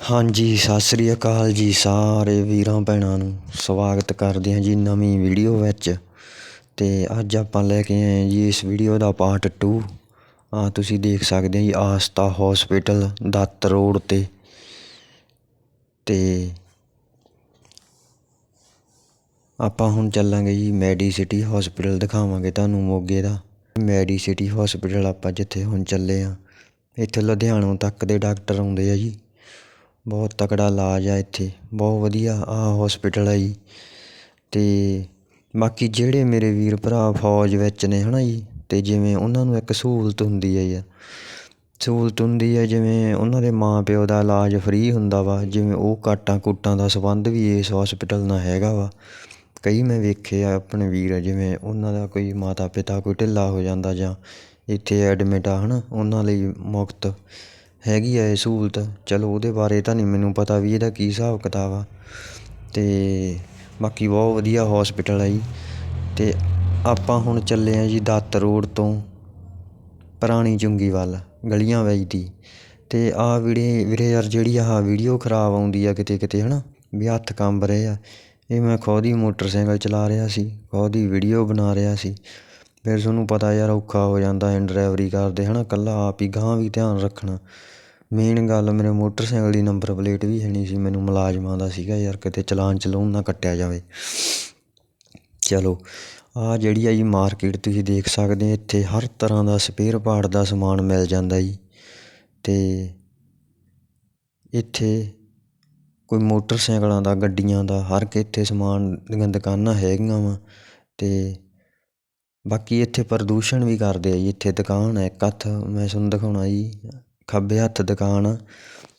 ਹਾਂਜੀ, ਸਤਿ ਸ੍ਰੀ ਅਕਾਲ ਜੀ ਸਾਰੇ ਵੀਰਾਂ ਭੈਣਾਂ ਨੂੰ। ਸਵਾਗਤ ਕਰਦੇ ਹਾਂ ਜੀ ਨਵੀਂ ਵੀਡੀਓ ਵਿੱਚ। ਤੇ ਅੱਜ ਆਪਾਂ ਲੈ ਕੇ ਆਏ ਜੀ ਇਸ ਵੀਡੀਓ ਦਾ ਪਾਰਟ 2 ਆ ਤੁਸੀਂ ਦੇਖ ਸਕਦੇ ਹੋ ਜੀ ਆਸਤਾ ਹਸਪੀਟਲ ਦੱਤ ਰੋਡ ਤੇ। ਤੇ ਆਪਾਂ ਹੁਣ ਚੱਲਾਂਗੇ ਜੀ ਮੈਡੀਸਿਟੀ ਹਸਪੀਟਲ ਦਿਖਾਵਾਂਗੇ ਤੁਹਾਨੂੰ ਮੋਗੇ ਦਾ। ਮੈਡੀਸਿਟੀ ਹਸਪੀਟਲ ਆਪਾਂ ਜਿੱਥੇ ਹੁਣ ਚੱਲੇ ਆ ਇੱਥੇ ਲੁਧਿਆਣੋਂ ਤੱਕ ਦੇ ਡਾਕਟਰ ਆਉਂਦੇ ਆ ਜੀ। ਬਹੁਤ ਤਕੜਾ ਇਲਾਜ ਆ ਇੱਥੇ, ਬਹੁਤ ਵਧੀਆ ਆਹ ਹੋਸਪਿਟਲ ਆ ਜੀ। ਅਤੇ ਬਾਕੀ ਜਿਹੜੇ ਮੇਰੇ ਵੀਰ ਭਰਾ ਫੌਜ ਵਿੱਚ ਨੇ ਹੈ ਨਾ ਜੀ ਅਤੇ ਜਿਵੇਂ ਉਹਨਾਂ ਨੂੰ ਇੱਕ ਸਹੂਲਤ ਹੁੰਦੀ ਹੈ ਯਾਰ ਸਹੂਲਤ ਹੁੰਦੀ ਹੈ ਜਿਵੇਂ ਉਹਨਾਂ ਦੇ ਮਾਂ ਪਿਓ ਦਾ ਇਲਾਜ ਫਰੀ ਹੁੰਦਾ ਵਾ, ਜਿਵੇਂ ਉਹ ਕਾਟਾਂ ਕੂਟਾਂ ਦਾ ਸੰਬੰਧ ਵੀ ਇਸ ਹੋਸਪਿਟਲ ਨਾਲ ਹੈਗਾ ਵਾ। ਕਈ ਮੈਂ ਵੇਖੇ ਆ ਆਪਣੇ ਵੀਰ, ਜਿਵੇਂ ਉਹਨਾਂ ਦਾ ਕੋਈ ਮਾਤਾ ਪਿਤਾ ਕੋਈ ਢਿੱਲਾ ਹੋ ਜਾਂਦਾ ਜਾਂ ਇੱਥੇ ਐਡਮਿਟ ਆ ਹੈ ਨਾ ਉਹਨਾਂ ਲਈ ਮੁਫਤ ਹੈਗੀ ਆ ਇਹ ਸਹੂਲਤ। ਚਲੋ ਉਹਦੇ ਬਾਰੇ ਤਾਂ ਨਹੀਂ ਮੈਨੂੰ ਪਤਾ ਵੀ ਇਹਦਾ ਕੀ ਹਿਸਾਬ ਕਿਤਾਬ ਆ। ਅਤੇ ਬਾਕੀ ਬਹੁਤ ਵਧੀਆ ਹੋਸਪਿਟਲ ਆ ਜੀ। ਅਤੇ ਆਪਾਂ ਹੁਣ ਚੱਲੇ ਹਾਂ ਜੀ ਦਾਤ ਰੋਡ ਤੋਂ ਪੁਰਾਣੀ ਚੁੰਗੀ ਵੱਲ ਗਲੀਆਂ ਵਿੱਚ ਅਤੇ ਆਹ ਆ ਵੀਰੇ ਵੀਰੇ ਯਾਰ ਜਿਹੜੀ ਆਹ ਵੀਡੀਓ ਖਰਾਬ ਆਉਂਦੀ ਆ ਕਿਤੇ ਕਿਤੇ ਹੈ ਨਾ ਵੀ ਹੱਥ ਕੰਬ ਰਹੇ ਆ। ਇਹ ਮੈਂ ਖੁਦ ਹੀ ਮੋਟਰਸਾਈਕਲ ਚਲਾ ਰਿਹਾ ਸੀ, ਖੁਦ ਹੀ ਵੀਡੀਓ ਬਣਾ ਰਿਹਾ ਸੀ। ਫਿਰ ਤੁਹਾਨੂੰ ਪਤਾ ਯਾਰ ਔਖਾ ਹੋ ਜਾਂਦਾ ਹੈ ਡਰਾਈਵਰੀ ਕਰਦੇ ਹੈ ਨਾ ਇਕੱਲਾ ਆਪ ਹੀ ਗਾਂ ਵੀ ਧਿਆਨ ਰੱਖਣਾ। ਮੇਨ ਗੱਲ ਮੇਰੇ ਮੋਟਰਸਾਈਕਲ ਦੀ ਨੰਬਰ ਪਲੇਟ ਵੀ ਹੈ ਨਹੀਂ ਸੀ, ਮੈਨੂੰ ਮੁਲਾਜ਼ਮਾਂ ਦਾ ਸੀਗਾ ਯਾਰ, ਕਿਤੇ ਚਲਾਨ ਚਲਾਉਣ ਨਾ ਕੱਟਿਆ ਜਾਵੇ। ਚਲੋ ਆ ਜਿਹੜੀ ਆ ਜੀ ਮਾਰਕੀਟ ਤੁਸੀਂ ਦੇਖ ਸਕਦੇ ਇੱਥੇ ਹਰ ਤਰ੍ਹਾਂ ਦਾ ਸਪੇਅਰ ਪਾਰਟ ਦਾ ਸਮਾਨ ਮਿਲ ਜਾਂਦਾ ਜੀ। ਤੇ ਇੱਥੇ ਕੋਈ ਮੋਟਰਸਾਈਕਲਾਂ ਦਾ, ਗੱਡੀਆਂ ਦਾ, ਹਰ ਕਿ ਇੱਥੇ ਸਮਾਨ ਦੀਆਂ ਦੁਕਾਨਾਂ ਹੈਗੀਆਂ ਵਾ। ਤੇ ਬਾਕੀ ਇੱਥੇ ਪ੍ਰਦੂਸ਼ਣ ਵੀ ਕਰਦੇ ਆ ਜੀ, ਇੱਥੇ ਦੁਕਾਨ ਹੈ ਇੱਕ ਹੱਥ ਮੈਂ ਤੁਹਾਨੂੰ ਦਿਖਾਉਣਾ ਜੀ, ਖੱਬੇ ਹੱਥ ਦੁਕਾਨ ਆ,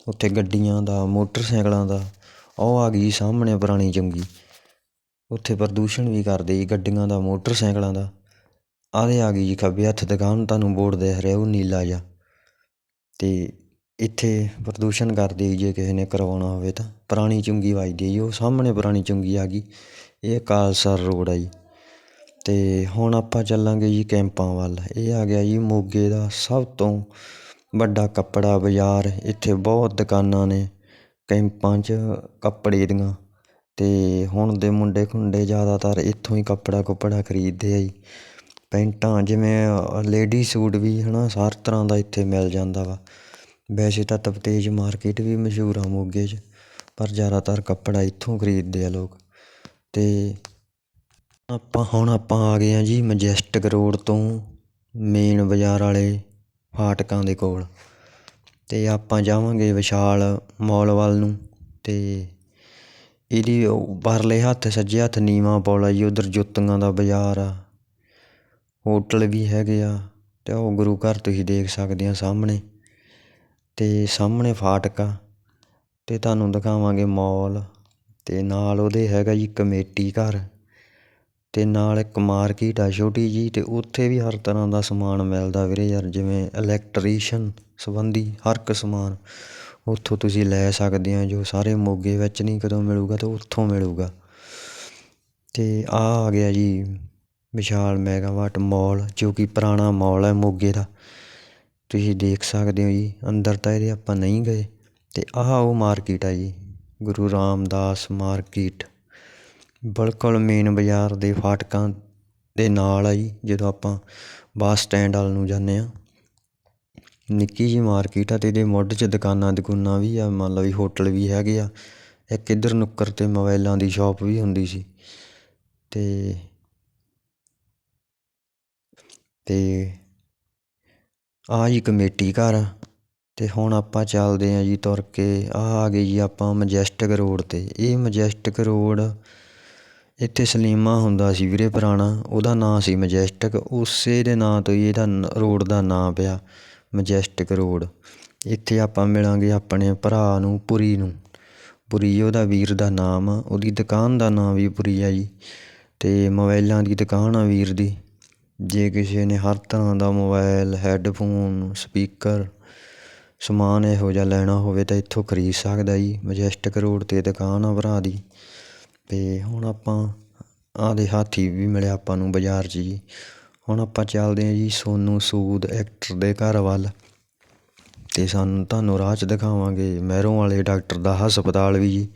ਉੱਥੇ ਗੱਡੀਆਂ ਦਾ, ਮੋਟਰਸਾਈਕਲਾਂ ਦਾ, ਉਹ ਆ ਗਈ ਸਾਹਮਣੇ ਪੁਰਾਣੀ ਚੰਗੀ। ਉੱਥੇ ਪ੍ਰਦੂਸ਼ਣ ਵੀ ਕਰਦੇ ਜੀ, ਗੱਡੀਆਂ ਦਾ, ਮੋਟਰਸਾਈਕਲਾਂ ਦਾ। ਆਦੇ ਆ ਗਈ ਜੀ ਖੱਬੇ ਹੱਥ ਦੁਕਾਨ, ਤੁਹਾਨੂੰ ਬੋਰਡ ਦੇਖ ਰਿਹਾ ਉਹ ਨੀਲਾ ਜਿਹਾ। ਤੇ ਇੱਥੇ ਪ੍ਰਦੂਸ਼ਣ ਕਰਦੇ ਜੇ ਕਿਸੇ ਨੇ ਕਰਵਾਉਣਾ ਹੋਵੇ ਤਾਂ। ਪੁਰਾਣੀ ਚੁੰਗੀ ਵੱਜਦੀ ਹੈ ਜੀ, ਉਹ ਸਾਹਮਣੇ ਪੁਰਾਣੀ ਚੁੰਗੀ ਆ ਗਈ। ਇਹ ਕਾਲਸਰ ਰੋਡ ਆ ਜੀ। ਅਤੇ ਹੁਣ ਆਪਾਂ ਚੱਲਾਂਗੇ ਜੀ ਕੈਂਪਾਂ ਵੱਲ। ਇਹ ਆ ਗਿਆ ਜੀ ਮੋਗੇ ਦਾ ਸਭ ਤੋਂ ਵੱਡਾ ਕੱਪੜਾ ਬਾਜ਼ਾਰ। ਇੱਥੇ ਬਹੁਤ ਦੁਕਾਨਾਂ ਨੇ ਕੈਂਪਾਂ 'ਚ ਕੱਪੜੇ ਦੀਆਂ। ਅਤੇ ਹੁਣ ਦੇ ਮੁੰਡੇ ਖੁੰਡੇ ਜ਼ਿਆਦਾਤਰ ਇੱਥੋਂ ਹੀ ਕੱਪੜਾ ਕੁੱਪੜਾ ਖਰੀਦਦੇ ਆ ਜੀ। ਪੈਂਟਾਂ ਜਿਵੇਂ ਲੇਡੀ ਸੂਟ ਵੀ ਹੈ ਨਾ ਹਰ ਤਰ੍ਹਾਂ ਦਾ ਇੱਥੇ ਮਿਲ ਜਾਂਦਾ ਵਾ। ਵੈਸੇ ਤਾਂ ਤਪਤੇਜ ਮਾਰਕੀਟ ਵੀ ਮਸ਼ਹੂਰ ਆ ਮੋਗੇ 'ਚ, ਪਰ ਜ਼ਿਆਦਾਤਰ ਕੱਪੜਾ ਇੱਥੋਂ ਖਰੀਦਦੇ ਆ ਲੋਕ। ਅਤੇ ਆਪਾਂ ਹੁਣ ਆਪਾਂ ਆ ਗਏ ਹਾਂ ਜੀ ਮਜੈਸਟਿਕ ਰੋਡ ਤੋਂ ਮੇਨ ਬਾਜ਼ਾਰ ਵਾਲੇ ਫਾਟਕਾਂ ਦੇ ਕੋਲ ਅਤੇ ਆਪਾਂ ਜਾਵਾਂਗੇ ਵਿਸ਼ਾਲ ਮੌਲ ਵੱਲ ਨੂੰ ਅਤੇ ਇਹਦੀ ਪਰਲੇ ਹੱਥ ਸੱਜੇ ਹੱਥ ਨੀਵਾਂ ਪੁਲ ਆ ਜੀ, ਉੱਧਰ ਜੁੱਤੀਆਂ ਦਾ ਬਾਜ਼ਾਰ ਆ। ਹੋਟਲ ਵੀ ਹੈਗੇ ਆ ਅਤੇ ਉਹ ਗੁਰੂ ਘਰ ਤੁਸੀਂ ਦੇਖ ਸਕਦੇ ਆ ਸਾਹਮਣੇ ਅਤੇ ਸਾਹਮਣੇ ਫਾਟਕ ਆ ਤੇ ਤੁਹਾਨੂੰ ਦਿਖਾਵਾਂਗੇ ਮੌਲ ਅਤੇ ਨਾਲ ਉਹਦੇ ਹੈਗਾ ਜੀ ਕਮੇਟੀ ਘਰ। ਅਤੇ ਨਾਲ ਇੱਕ ਮਾਰਕੀਟ ਆ ਛੋਟੀ ਜਿਹੀ ਅਤੇ ਉੱਥੇ ਵੀ ਹਰ ਤਰ੍ਹਾਂ ਦਾ ਸਮਾਨ ਮਿਲਦਾ ਵੀਰੇ ਯਾਰ, ਜਿਵੇਂ ਇਲੈਕਟ੍ਰੀਸ਼ੀਅਨ ਸੰਬੰਧੀ ਹਰ ਇੱਕ ਸਮਾਨ। ਉੱਥੋਂ ਤੁਸੀਂ ਲੈ ਸਕਦੇ ਆ ਜੋ ਸਾਰੇ ਮੋਗੇ ਵਿੱਚ ਨਹੀਂ ਕਦੋਂ ਮਿਲੂਗਾ ਤਾਂ ਉੱਥੋਂ ਮਿਲੂਗਾ। ਅਤੇ ਆਹ ਆ ਗਿਆ ਜੀ ਵਿਸ਼ਾਲ ਮੈਗਾਵਾਟ ਮੋਲ ਜੋ ਕਿ ਪੁਰਾਣਾ ਮੋਲ ਹੈ ਮੋਗੇ ਦਾ। ਤੁਸੀਂ ਦੇਖ ਸਕਦੇ ਹੋ ਜੀ, ਅੰਦਰ ਤਾਂ ਇਹਦੇ ਆਪਾਂ ਨਹੀਂ ਗਏ। ਅਤੇ ਆਹ ਉਹ ਮਾਰਕੀਟ ਆ ਜੀ, ਗੁਰੂ ਰਾਮਦਾਸ ਮਾਰਕੀਟ। ਬਿਲਕੁਲ ਮੇਨ ਬਾਜ਼ਾਰ ਦੇ ਫਾਟਕਾਂ ਦੇ ਨਾਲ ਆ ਜੀ ਜਦੋਂ ਆਪਾਂ ਬੱਸ ਸਟੈਂਡ ਵੱਲ ਨੂੰ ਜਾਂਦੇ ਹਾਂ। ਨਿੱਕੀ ਜਿਹੀ ਮਾਰਕੀਟ ਆ ਅਤੇ ਇਹਦੇ ਮੁੱਢ 'ਚ ਦੁਕਾਨਾਂ ਦੁਕਾਨਾਂ ਵੀ ਆ, ਮੰਨ ਲਓ ਵੀ ਹੋਟਲ ਵੀ ਹੈਗੇ ਆ। ਇੱਕ ਇੱਧਰ ਨੁੱਕਰ ਤੇ ਮੋਬਾਈਲਾਂ ਦੀ ਸ਼ੋਪ ਵੀ ਹੁੰਦੀ ਸੀ। ਅਤੇ ਤੇ ਆ ਜੀ ਕਮੇਟੀ ਘਰ ਅਤੇ ਹੁਣ ਆਪਾਂ ਚੱਲਦੇ ਹਾਂ ਜੀ ਤੁਰ ਕੇ। ਆਹ ਆ ਗਏ ਜੀ ਆਪਾਂ ਮਜੈਸਟਿਕ ਰੋਡ ਤੇ। ਇਹ ਮਜੈਸਟਿਕ ਰੋਡ ਇੱਥੇ ਸਲੀਮਾ ਹੁੰਦਾ ਸੀ ਵੀਰੇ ਪੁਰਾਣਾ, ਉਹਦਾ ਨਾਂ ਸੀ ਮਜੈਸਟਿਕ, ਉਸੇ ਦੇ ਨਾਂ ਤੋਂ ਹੀ ਇਹਦਾ ਰੋਡ ਦਾ ਨਾਂ ਪਿਆ, ਮਜੈਸਟਿਕ ਰੋਡ। ਇੱਥੇ ਆਪਾਂ ਮਿਲਾਂਗੇ ਆਪਣੇ ਭਰਾ ਨੂੰ, ਪੁਰੀ ਨੂੰ। ਪੁਰੀ, ਉਹਦਾ ਵੀਰ ਦਾ ਨਾਮ ਆ ਉਹਦੀ ਦੁਕਾਨ ਦਾ ਨਾਂ ਵੀ ਪੁਰੀ ਆ ਜੀ ਅਤੇ ਮੋਬਾਈਲਾਂ ਦੀ ਦੁਕਾਨ ਆ ਵੀਰ ਦੀ। ਜੇ ਕਿਸੇ ਨੇ ਹਰ ਤਰ੍ਹਾਂ ਦਾ ਮੋਬਾਈਲ ਹੈੱਡਫੋਨ, ਸਪੀਕਰ, ਸਮਾਨ ਇਹੋ ਜਿਹਾ ਲੈਣਾ ਹੋਵੇ ਤਾਂ ਇੱਥੋਂ ਖਰੀਦ ਸਕਦਾ ਜੀ, ਮਜੈਸਟਿਕ ਰੋਡ 'ਤੇ ਦੁਕਾਨ ਆ ਭਰਾ ਦੀ। ਅਤੇ ਹੁਣ ਆਪਾਂ ਆਦੇ ਹਾਥੀ ਵੀ ਮਿਲਿਆ ਆਪਾਂ ਨੂੰ ਬਾਜ਼ਾਰ 'ਚ ਜੀ। ਹੁਣ ਆਪਾਂ ਚੱਲਦੇ ਹਾਂ ਜੀ ਸੋਨੂੰ ਸੂਦ ਐਕਟਰ ਦੇ ਘਰ ਵੱਲ। ਅਤੇ ਸਾਨੂੰ ਤੁਹਾਨੂੰ ਰਾਹ 'ਚ ਦਿਖਾਵਾਂਗੇ ਮਹਿਰੋਂ ਵਾਲੇ ਡਾਕਟਰ ਦਾ ਹਸਪਤਾਲ ਵੀ ਜੀ।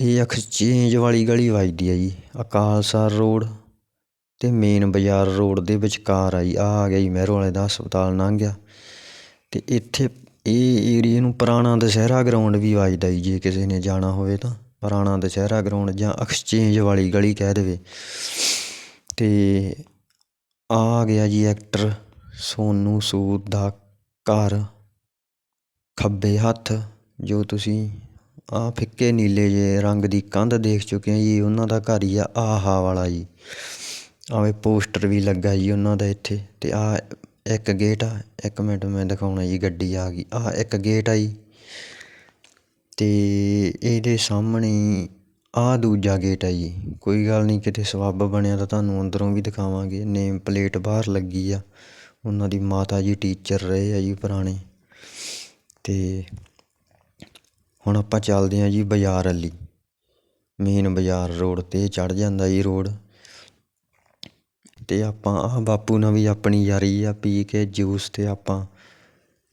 ਇਹ ਐਕਸਚੇਂਜ ਵਾਲੀ ਗਲੀ ਵੱਜਦੀ ਹੈ ਜੀ ਅਕਾਲਸਰ ਰੋਡ ਅਤੇ ਮੇਨ ਬਾਜ਼ਾਰ ਰੋਡ ਦੇ ਵਿਚਕਾਰ ਆ ਜੀ ਆਹ ਆ ਗਿਆ ਜੀ ਮਹਿਰੋਂ ਵਾਲੇ ਦਾ ਹਸਪਤਾਲ ਲੰਘ ਗਿਆ। ਅਤੇ ਇੱਥੇ ਇਹ ਏਰੀਏ ਨੂੰ ਪੁਰਾਣਾ ਦੁਸਹਿਰਾ ਗਰਾਊਂਡ ਵੀ ਵੱਜਦਾ ਜੀ, ਜੇ ਕਿਸੇ ਨੇ ਜਾਣਾ ਹੋਵੇ ਤਾਂ। ਪੁਰਾਣਾ ਦੁਸਹਿਰਾ ਗਰਾਊਂਡ ਜਾਂ ਐਕਸਚੇਂਜ ਵਾਲੀ ਗਲੀ ਕਹਿ ਦੇਵੇ। ਅਤੇ ਆ ਗਿਆ ਜੀ ਐਕਟਰ ਸੋਨੂੰ ਸੂਦ ਦਾ ਘਰ। ਖੱਬੇ ਹੱਥ, ਜੋ ਤੁਸੀਂ ਆਹ ਫਿੱਕੇ ਨੀਲੇ ਜਿਹੇ ਰੰਗ ਦੀ ਕੰਧ ਦੇਖ ਚੁੱਕੇ ਆ ਜੀ, ਉਹਨਾਂ ਦਾ ਘਰ ਹੀ ਆ ਆਹਾ ਵਾਲਾ ਜੀ। ਆਵੇ ਪੋਸਟਰ ਵੀ ਲੱਗਾ ਜੀ ਉਹਨਾਂ ਦਾ ਇੱਥੇ ਅਤੇ ਆਹ ਇੱਕ ਗੇਟ ਆ, ਇੱਕ ਮਿੰਟ ਮੈਂ ਦਿਖਾਉਣਾ ਜੀ, ਗੱਡੀ ਆ ਗਈ। ਆਹ ਇੱਕ ਗੇਟ ਆ ਜੀ। ਅਤੇ ਇਹਦੇ ਸਾਹਮਣੇ ਆਹ ਦੂਜਾ ਗੇਟ ਹੈ ਜੀ। ਕੋਈ ਗੱਲ ਨਹੀਂ, ਕਿਤੇ ਸਬੱਬ ਬਣਿਆ ਤਾਂ ਤੁਹਾਨੂੰ ਅੰਦਰੋਂ ਵੀ ਦਿਖਾਵਾਂਗੇ। ਨੇਮ ਪਲੇਟ ਬਾਹਰ ਲੱਗੀ ਆ। ਉਹਨਾਂ ਦੀ ਮਾਤਾ ਜੀ ਟੀਚਰ ਰਹੇ ਆ ਜੀ ਪੁਰਾਣੇ। ਅਤੇ ਹੁਣ ਆਪਾਂ ਚੱਲਦੇ ਹਾਂ ਜੀ ਬਾਜ਼ਾਰ ਅੱਲੀ ਮੇਨ ਬਾਜ਼ਾਰ ਰੋਡ 'ਤੇ ਚੜ੍ਹ ਜਾਂਦਾ ਜੀ ਰੋਡ ਅਤੇ ਆਪਾਂ, ਆਹ ਬਾਪੂ ਨਾਲ ਵੀ ਆਪਣੀ ਯਾਰੀ ਆ, ਪੀ ਕੇ ਜੂਸ 'ਤੇ ਆਪਾਂ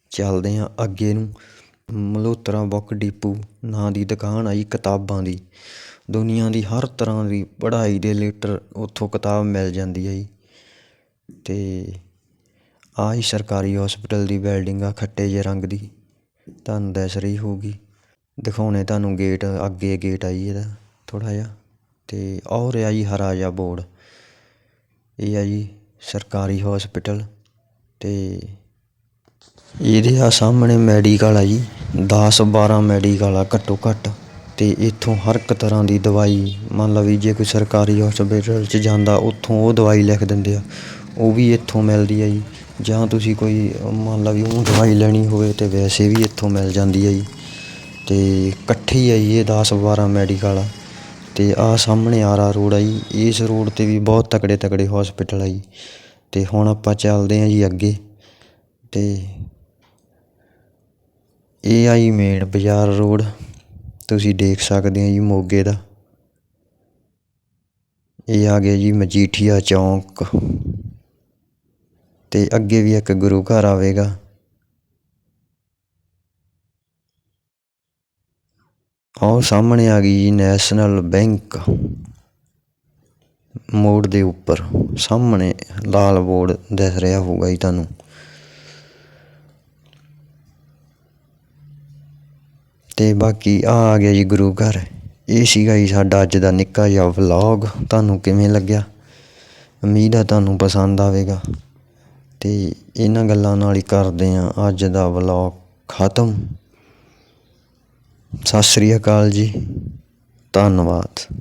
ਚੱਲਦੇ ਹਾਂ ਅੱਗੇ ਨੂੰ। ਮਲਹੋਤਰਾ ਬੁੱਕ ਡੀਪੂ ਨਾਂ ਦੀ ਦੁਕਾਨ ਆ ਜੀ ਕਿਤਾਬਾਂ ਦੀ। ਦੁਨੀਆ ਦੀ ਹਰ ਤਰ੍ਹਾਂ ਦੀ ਪੜ੍ਹਾਈ ਦੇ ਰਿਲੇਟਡ ਉੱਥੋਂ ਕਿਤਾਬ ਮਿਲ ਜਾਂਦੀ ਹੈ ਜੀ ਅਤੇ ਆਹ ਹੀ ਸਰਕਾਰੀ ਹੋਸਪਿਟਲ ਦੀ ਬਿਲਡਿੰਗ ਆ, ਖੱਟੇ ਜਿਹੇ ਰੰਗ ਦੀ। ਤੁਹਾਨੂੰ ਦਿਸ ਰਹੀ ਹੋਊਗੀ। ਦਿਖਾਉਣੇ ਤੁਹਾਨੂੰ ਗੇਟ ਅੱਗੇ ਗੇਟ ਆਈ ਇਹਦਾ ਥੋੜ੍ਹਾ ਜਿਹਾ। ਅਤੇ ਔਰ ਰਿਹਾ ਜੀ ਹਰਾ ਜਿਹਾ ਬੋਰਡ। ਇਹ ਆ ਜੀ ਸਰਕਾਰੀ ਹੋਸਪਿਟਲ ਅਤੇ ਇਹਦੇ ਆ ਸਾਹਮਣੇ ਮੈਡੀਕਲ ਆ ਜੀ। ਦਸ ਬਾਰ੍ਹਾਂ ਮੈਡੀਕਲ ਆ ਘੱਟੋ ਘੱਟ। ਅਤੇ ਇੱਥੋਂ ਹਰ ਇੱਕ ਤਰ੍ਹਾਂ ਦੀ ਦਵਾਈ, ਮੰਨ ਲਓ ਵੀ ਜੇ ਕੋਈ ਸਰਕਾਰੀ ਹੋਸਪਿਟਲ 'ਚ ਜਾਂਦਾ, ਉੱਥੋਂ ਉਹ ਦਵਾਈ ਲਿਖ ਦਿੰਦੇ ਆ। ਉਹ ਵੀ ਇੱਥੋਂ ਮਿਲਦੀ ਹੈ ਜੀ। ਜਾਂ ਤੁਸੀਂ ਕੋਈ, ਮੰਨ ਲਓ ਵੀ ਉਹ ਦਵਾਈ ਲੈਣੀ ਹੋਵੇ ਤਾਂ ਵੈਸੇ ਵੀ ਇੱਥੋਂ ਮਿਲ ਜਾਂਦੀ ਹੈ ਜੀ। ਅਤੇ ਇਕੱਠੀ ਆ ਜੀ ਇਹ ਦਸ ਬਾਰ੍ਹਾਂ ਮੈਡੀਕਲ ਆ। ਅਤੇ ਆਹ ਸਾਹਮਣੇ ਆਰਾ ਰੋਡ ਆ ਜੀ। ਇਸ ਰੋਡ 'ਤੇ ਵੀ ਬਹੁਤ ਤਕੜੇ ਤਕੜੇ ਹੋਸਪਿਟਲ ਆ ਜੀ। ਅਤੇ ਹੁਣ ਆਪਾਂ ਚੱਲਦੇ ਹਾਂ ਜੀ ਅੱਗੇ। ਅਤੇ ਇਹ ਆ ਜੀ ਮੇਨ ਬਾਜ਼ਾਰ ਰੋਡ ਤੁਸੀਂ ਦੇਖ ਸਕਦੇ ਹੋ ਜੀ ਮੋਗੇ ਦਾ। ਇਹ ਆ ਗਿਆ ਜੀ ਮਜੀਠੀਆ ਚੌਂਕ। ਅਤੇ ਅੱਗੇ ਵੀ ਇੱਕ ਗੁਰੂ ਘਰ ਆਵੇਗਾ। ਉਹ ਸਾਹਮਣੇ ਆ ਗਈ ਜੀ ਨੈਸ਼ਨਲ ਬੈਂਕ ਮੋੜ ਦੇ ਉੱਪਰ। ਸਾਹਮਣੇ ਲਾਲ ਬੋਰਡ ਦਿਖ ਰਿਹਾ ਹੋਊਗਾ ਜੀ ਤੁਹਾਨੂੰ। ਅਤੇ ਬਾਕੀ ਆ ਆ ਗਿਆ ਜੀ ਗੁਰੂ ਘਰ। ਇਹ ਸੀਗਾ ਜੀ ਸਾਡਾ ਅੱਜ ਦਾ ਨਿੱਕਾ ਜਿਹਾ ਵਲੌਗ ਤੁਹਾਨੂੰ ਕਿਵੇਂ ਲੱਗਿਆ? ਉਮੀਦ ਆ ਤੁਹਾਨੂੰ ਪਸੰਦ ਆਵੇਗਾ। ਅਤੇ ਇਹਨਾਂ ਗੱਲਾਂ ਨਾਲ ਹੀ ਕਰਦੇ ਹਾਂ ਅੱਜ ਦਾ ਵਲੌਗ ਖਤਮ। ਸਤਿ ਸ਼੍ਰੀ ਅਕਾਲ ਜੀ। ਧੰਨਵਾਦ।